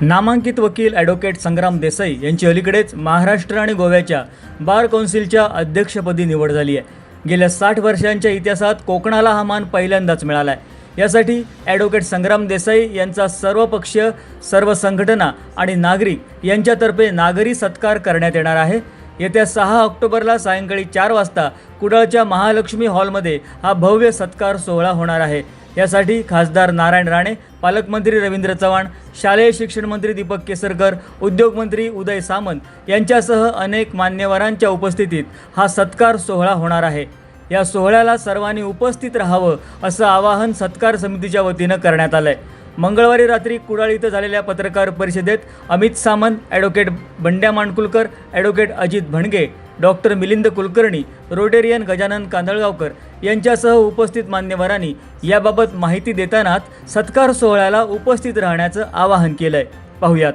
नामांकित वकील ॲडव्होकेट संग्राम देसाई यांची अलीकडेच महाराष्ट्र आणि गोव्याच्या बार कौन्सिलच्या अध्यक्षपदी निवड झाली आहे. गेल्या साठ वर्षांच्या इतिहासात कोकणाला हा मान पहिल्यांदाच मिळाला आहे. यासाठी ॲडव्होकेट संग्राम देसाई यांचा सर्व पक्ष सर्व संघटना आणि नागरिक यांच्यातर्फे नागरी सत्कार करण्यात येणार आहे. येत्या सहा ऑक्टोबरला सायंकाळी चार वाजता कुडाळच्या महालक्ष्मी हॉलमध्ये हा भव्य सत्कार सोहळा होणार आहे. यासाठी खासदार नारायण राणे पालकमंत्री रवींद्र चव्हाण शालेय शिक्षण मंत्री दीपक केसरकर उद्योगमंत्री उदय सामंत यांच्यासह अनेक मान्यवरांच्या उपस्थितीत हा सत्कार सोहळा होणार आहे. या सोहळ्याला सर्वांनी उपस्थित राहावं असं आवाहन सत्कार समितीच्या वतीनं करण्यात आलं आहे मंगळवारी रात्री कुडाळ इथं झालेल्या पत्रकार परिषदेत Amit Samant advocate Bandya Mankulkar advocate Ajit Bhanage doctor Milind Kulkarni Rotarian Gajanan Kandalgaonkar यांच्यासह उपस्थित मान्यवरांनी याबाबत माहिती देतानाच सत्कार सोहळ्याला उपस्थित राहण्याचं आवाहन केलंय. पाहुयात.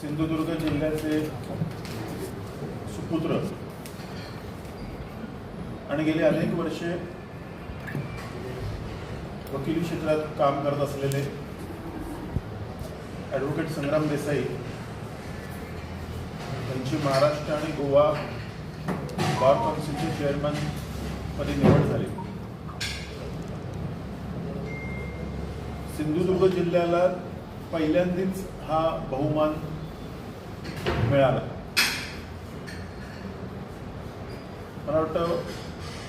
सिंधुदुर्ग जिल्ह्याचे सुपुत्र आणि गेली अनेक वर्षे वकिली क्षेत्रात काम करत असलेले ॲडव्होकेट संग्राम देसाई त्यांची महाराष्ट्र आणि गोवा बार काउन्सिलचे चेअरमनमध्ये निवड झाली. सिंधुदुर्ग जिल्ह्याला पहिल्यांदाच हा बहुमान मिळाला. मला वाटतं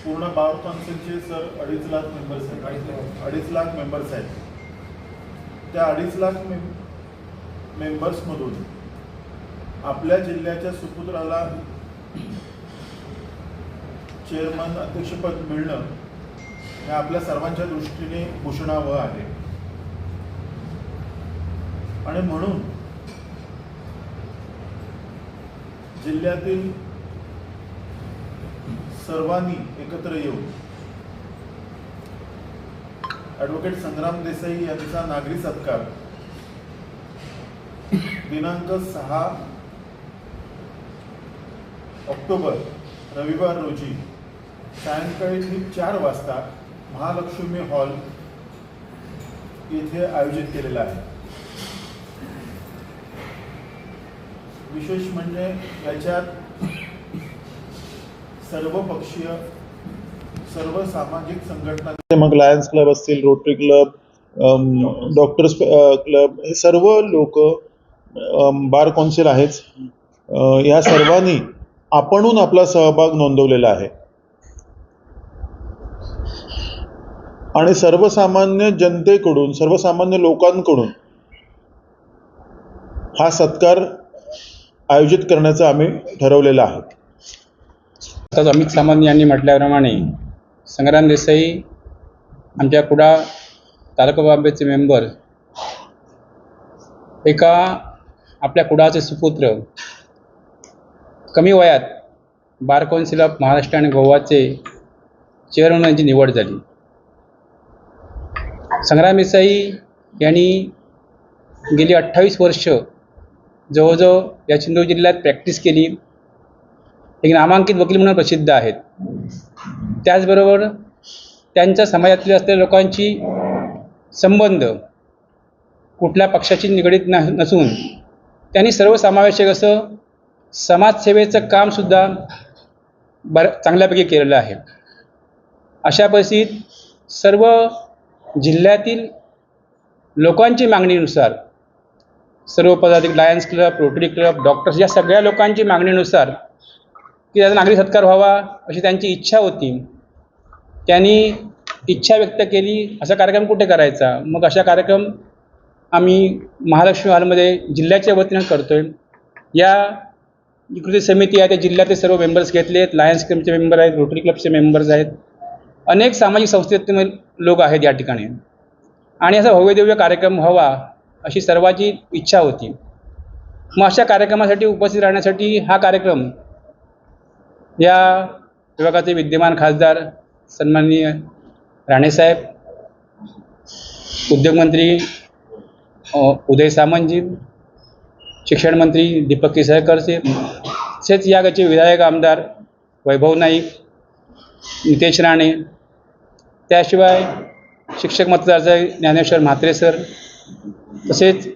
पूर्ण बार काउन्सिलचे सर अडीच लाख मेंबर्स आहेत. अडीच लाख मेंबर्स आहेत. त्या अडीच लाख में मेंबर्समधून आपल्या जिल्ह्याच्या सुपुत्राला चेअरमन अध्यक्षपद मिळणं हे आपल्या सर्वांच्या दृष्टीने भूषणावं आहे. आणि म्हणून जिल्ह्यातील सर्वांनी एकत्र येऊन ॲडव्होकेट संग्राम देसाई यांचा नागरी सत्कार दिनांक सहा ऑक्टोबर रविवार रोजी सायंकाळी ठीक चार वाजता महालक्ष्मी हॉल येथे आयोजित केलेला आहे. विशेष म्हणजे याच्यात सर्वपक्षीय सर्व सामाजिक संघटना मग लायन्स क्लब असतील रोटरी क्लब डॉक्टर्स क्लब हे सर्व लोक बार कौन्सिल आहेच. या सर्वांनी आपणून आपला सहभाग नोंदवलेला आहे. आणि सर्वसामान्य जनतेकडून सर्वसामान्य लोकांकडून हा सत्कार आयोजित करण्याचं आम्ही ठरवलेला आहे. आताच अमित सामंत यांनी म्हटल्याप्रमाणे संग्राम देसाई आमच्या कुडा तालुका बाबेचे मेंबर एका आपल्या कुडाचे सुपुत्र कमी वयात बार कौन्सिल ऑफ महाराष्ट्र आणि गोवाचे चेअरमन यांची निवड झाली. संग्राम देसाई यांनी गेली अठ्ठावीस वर्ष जवळजवळ या सिंधू जिल्ह्यात प्रॅक्टिस केली. एक नामांकित वकील म्हणून प्रसिद्ध आहेत. त्याचबरोबर त्यांच्या समाजातील असलेल्या लोकांची संबंध कुठल्या पक्षाशी निगडीत न नसून त्यांनी सर्वसमावेशक असं समाजसेवेचं कामसुद्धा बर चांगल्यापैकी केलेलं आहे. अशा परिस्थितीत सर्व जिल्ह्यातील लोकांची मागणीनुसार सर्व पदाधिक Lions club Rotary club doctors या सगळ्या लोकांची मागणीनुसार की त्याचा नागरिक सत्कार व्हावा अशी त्यांची इच्छा होती. त्यांनी इच्छा व्यक्त केली असा कार्यक्रम कुठे करायचा? मग अशा कार्यक्रम आम्ही महालक्ष्मी हॉलमध्ये जिल्ह्याच्या वतीनं करतो आहे या जी कृती समिती आहे त्या जिल्ह्यातले सर्व मेंबर्स घेतले आहेत. लायन्स क्लबचे मेंबर आहेत रोटरी क्लबचे मेंबर्स आहेत. अनेक सामाजिक संस्थेतील लोक आहेत या ठिकाणी. आणि असा भव्यदिव्य कार्यक्रम व्हावा अशी सर्वांची इच्छा होती. मग अशा कार्यक्रमासाठी उपस्थित राहण्यासाठी हा कार्यक्रम या विभागाचे विद्यमान खासदार सन्माननीय राणेसाहेब उद्योगमंत्री उदय सामंतजी शिक्षण मंत्री दीपक केसरकरचे तसेच या गावचे विधायक आमदार वैभव नाईक नितेश राणे त्याशिवाय शिक्षक मतदाराचे ज्ञानेश्वर म्हात्रे सर तसेच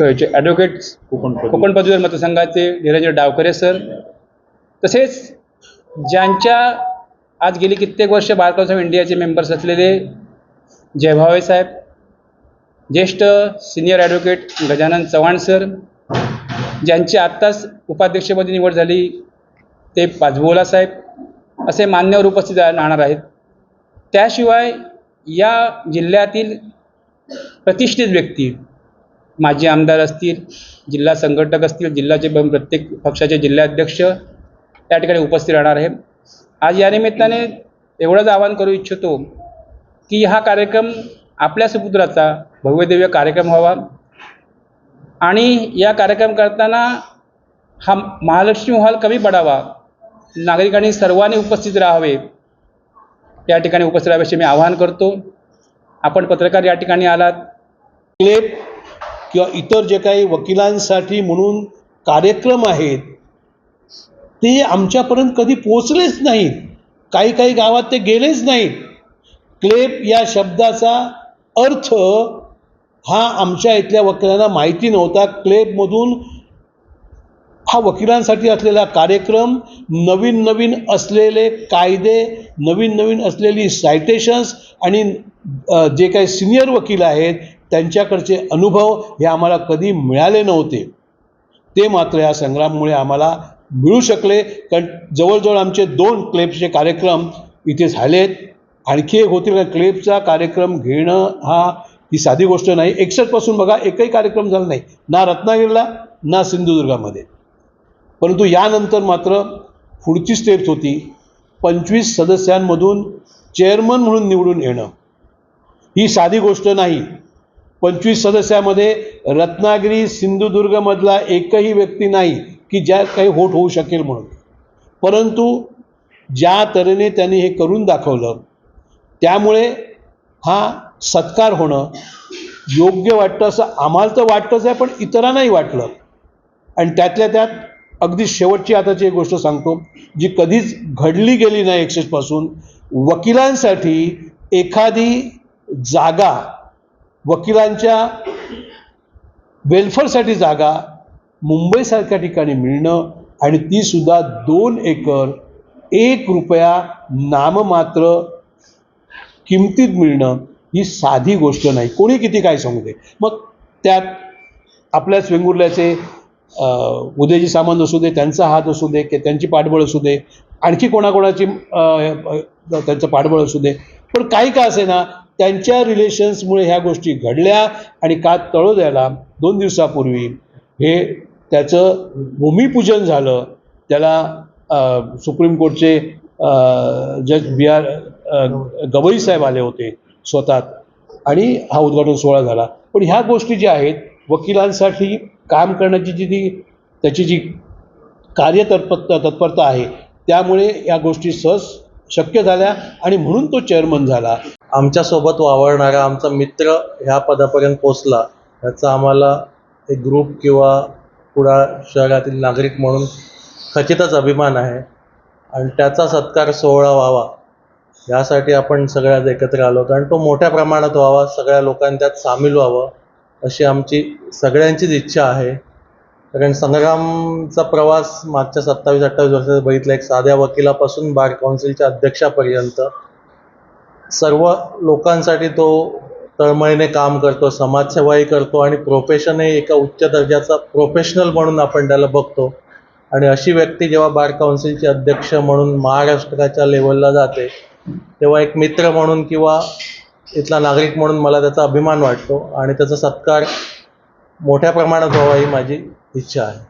ॲडव्होकेट कोकण कोकण पदवीधर मतदारसंघाचे धीरज डावकरे सर तसेच ज्यांच्या आज गेली कित्येक वर्ष ऑफ इंडियाचे मेंबर्स असलेले जयभावे साहेब ज्येष्ठ senior advocate Gajanan Chavan sir ज्यांची आत्ताच उपाध्यक्षपदी निवड झाली ते पाजबोला साहेब असे मान्यवर उपस्थित राहणार आहेत. त्याशिवाय या जिल्ह्यातील प्रतिष्ठित व्यक्ती माजी आमदार असतील जिल्हा संघटक असतील जिल्ह्याचे प्रत्येक पक्षाचे जिल्हाध्यक्ष त्या ठिकाणी उपस्थित राहणार आहे आज या निमित्ताने एवढंच आवाहन करू इच्छितो की हा कार्यक्रम आपल्या सुपुत्राचा भव्यदिव्य कार्यक्रम व्हावा. आणि या कार्यक्रम करताना हा महालक्ष्मी हॉल कमी पडावा. नागरिकांनी सर्वांनी उपस्थित राहावे. या ठिकाणी उपस्थित राहाविषयी मी आवाहन करतो. आपण पत्रकार या ठिकाणी आलात. क्लेप किंवा इतर जे काही वकिलांसाठी म्हणून कार्यक्रम आहेत ते आमच्यापर्यंत कधी पोचलेच नाहीत. काही काही गावात ते गेलेच नाहीत. क्लेप या शब्दाचा अर्थ हा आमच्या इथल्या वकिलांना माहिती नव्हता. क्लेबमधून हा वकिलांसाठी असलेला कार्यक्रम नवीन नवीन असलेले कायदे नवीन नवीन असलेली सायटेशन्स आणि जे काही सिनियर वकील आहेत त्यांच्याकडचे अनुभव हे आम्हाला कधी मिळाले नव्हते. ते मात्र या संग्राममुळे आम्हाला मिळू शकले. कारण जवळजवळ आमचे दोन क्लेबचे कार्यक्रम इथे झालेत. आणखी एक होतील का क्लेपचा कार्यक्रम घेणं हा ही साधी गोष्ट नाही. एकसष्टपासून बघा एकही कार्यक्रम झाला नाही. ना रत्नागिरीला ना सिंधुदुर्गामध्ये. परंतु यानंतर मात्र पुढची स्टेप्स होती. पंचवीस सदस्यांमधून चेअरमन म्हणून निवडून येणं. ही साधी गोष्ट नाही. पंचवीस सदस्यामध्ये रत्नागिरी सिंधुदुर्गमधला एकही व्यक्ती नाही की ज्या काही होट होऊ शकेल म्हणून. परंतु ज्या तऱ्हेने त्यांनी हे करून दाखवलं त्यामुळे हा सत्कार होणं योग्य वाटतं असं आम्हाला तर वाटतंच आहे पण इतरांनाही वाटलं. आणि त्यातल्या त्यात अगदी शेवटची आताची एक गोष्ट सांगतो जी कधीच घडली गेली नाही एक्सेसपासून वकिलांसाठी एखादी जागा वकिलांच्या वेल्फेअरसाठी जागा मुंबईसारख्या ठिकाणी मिळणं आणि तीसुद्धा दोन एकर एक रुपया नाममात्र किमतीत मिळणं ही साधी गोष्ट नाही. कोणी किती काय सांगू दे. मग त्यात आपल्याच वेंगुर्ल्याचे उदयजी सामंत असू दे त्यांचा हात असू दे की त्यांची पाठबळ असू दे आणखी कोणाकोणाची त्यांचं पाठबळ असू दे. पण काही का असे ना त्यांच्या रिलेशन्समुळे ह्या गोष्टी घडल्या आणि का तळोद्याला दोन दिवसापूर्वी हे त्याचं भूमिपूजन झालं. त्याला सुप्रीम कोर्टचे जज बी आर गवई साहेब आले होते स्वतः. आणि हा उद्घाटन सोहळा झाला. पण ह्या गोष्टी ज्या आहेत वकिलांसाठी काम करण्याची जी ती त्याची जी कार्यतत्परता तत्परता आहे त्यामुळे या गोष्टी सहज शक्य झाल्या आणि म्हणून तो चेअरमन झाला. आमच्यासोबत वावरणारा आमचा मित्र ह्या पदापर्यंत पोचला याचा आम्हाला एक ग्रुप किंवा कुडाळ शहरातील नागरिक म्हणून खचितच अभिमान आहे. आणि त्याचा सत्कार सोहळा व्हावा. यासाठी आपण सगळ्यात एकत्र आलो आणि तो मोठ्या प्रमाणात व्हावा सगळ्या लोकांनी त्यात सामील व्हावं अशी आमची सगळ्यांचीच इच्छा आहे. कारण संग्रामचा प्रवास मागच्या सत्तावीस अठ्ठावीस वर्षाचा बघितला एक साध्या वकिलापासून बार काउन्सिलच्या अध्यक्षापर्यंत सर्व लोकांसाठी तो तळमळीने काम करतो समाजसेवाही करतो आणि प्रोफेशनही एका उच्च दर्जाचा प्रोफेशनल म्हणून आपण त्याला बघतो. आणि अशी व्यक्ती जेव्हा बार काउन्सिलचे अध्यक्ष म्हणून महाराष्ट्राच्या लेवलला जाते तेव्हा एक मित्र म्हणून किंवा इथला नागरिक म्हणून मला त्याचा अभिमान वाटतो आणि त्याचा सत्कार मोठ्या प्रमाणात व्हावा ही माझी इच्छा आहे.